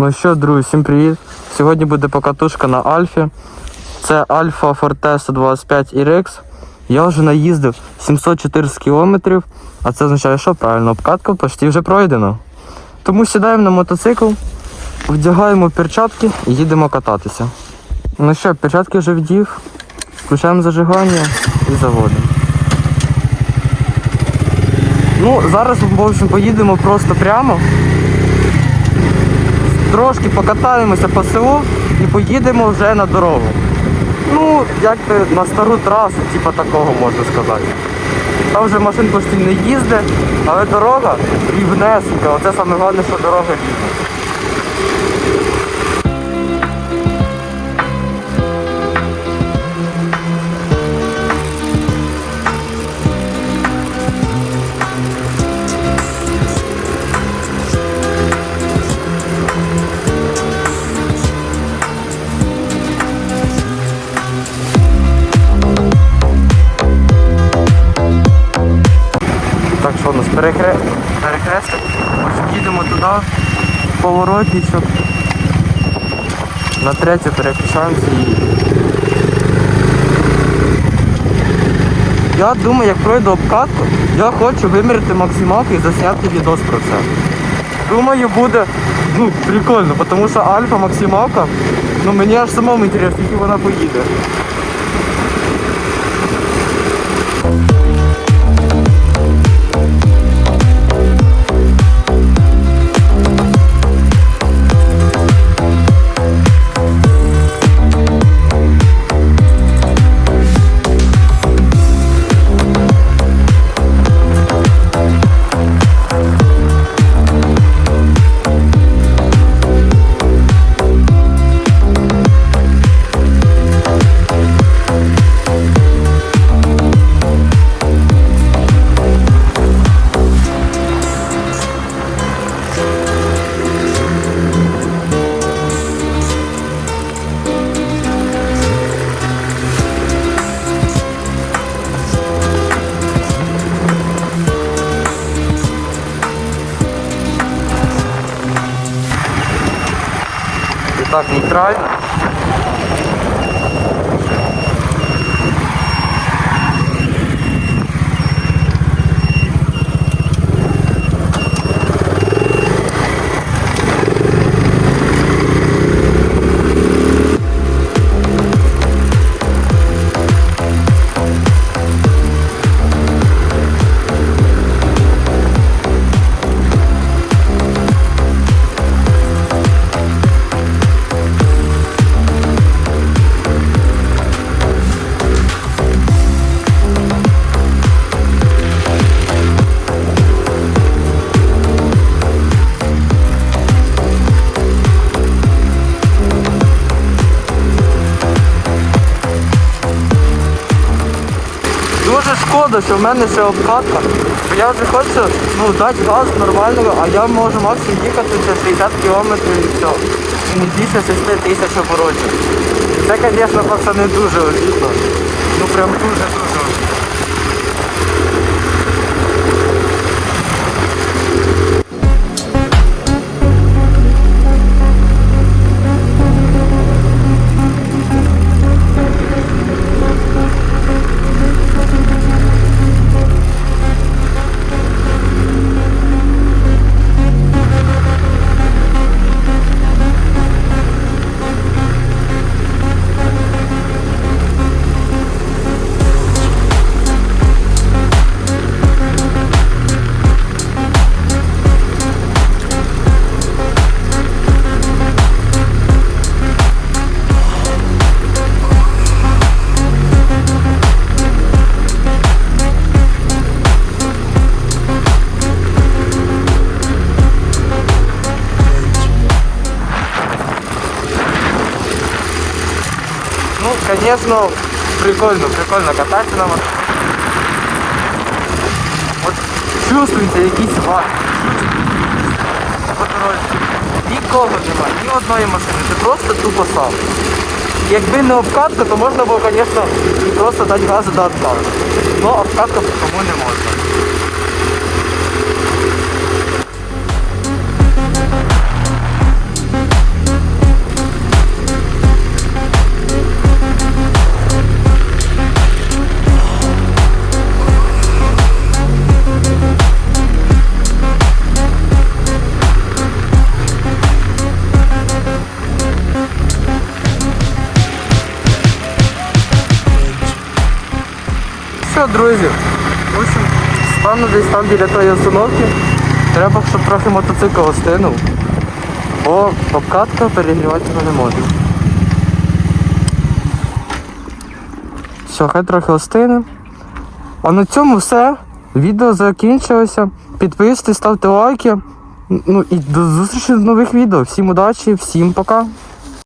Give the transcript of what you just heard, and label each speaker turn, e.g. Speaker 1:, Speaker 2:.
Speaker 1: Ну що, друзі, всім привіт. Сьогодні буде покатушка на Альфі. Це Альфа Forte 125 RX. Я вже наїздив 714 кілометрів, а це означає, що правильно, обкатка почти вже пройдена. Тому сідаємо на мотоцикл, вдягаємо перчатки і їдемо кататися. Ну що, перчатки вже вдів, включаємо зажигання і заводимо. Ну, зараз в общем, поїдемо просто прямо. Трошки покатаємося по селу і поїдемо вже на дорогу. Ну, як би на стару трасу, типу такого можна сказати. Там вже машин почти не їздить, але дорога рівнесенька. Оце саме головне, що дорога рівна. Перехре... перехресток. Ось Їдемо туди, поворотничок. На третю переключаємося і. Я думаю, як пройду обкатку, я хочу виміряти максималку і засняти відос про це. Думаю, буде ну, прикольно, тому що альфа максималка, ну мені аж самому інтересно, скільки вона поїде. ataque de trás. Дуже що в мене ще обкатка. Я вже хочу ну, дати газ нормального, а я можу максимум їхати це 60 кілометрів і все. І не більше 6 тисяч оборотів. Це, звісно, пацани дуже обідно. Ну прям дуже-дуже. Ну, конечно, прикольно, прикольно кататися на мотоциклі. От чувствуєте якийсь. По. Нікого немає, ні одної машини, ти просто тупо сам. Якби не обкатка, то можна було, звісно, просто дати газу до откату. Ну, обкатка тому не можна. Друзі, в общем, стану десь там біля тої остановки. Треба, щоб трохи мотоцикл остинув. Бо обкатка перегрівати його не може. Все, хай трохи остине. А на цьому все. Відео закінчилося. Підписуйтесь, ставте лайки. Ну і до зустрічі в нових відео. Всім удачі, всім пока.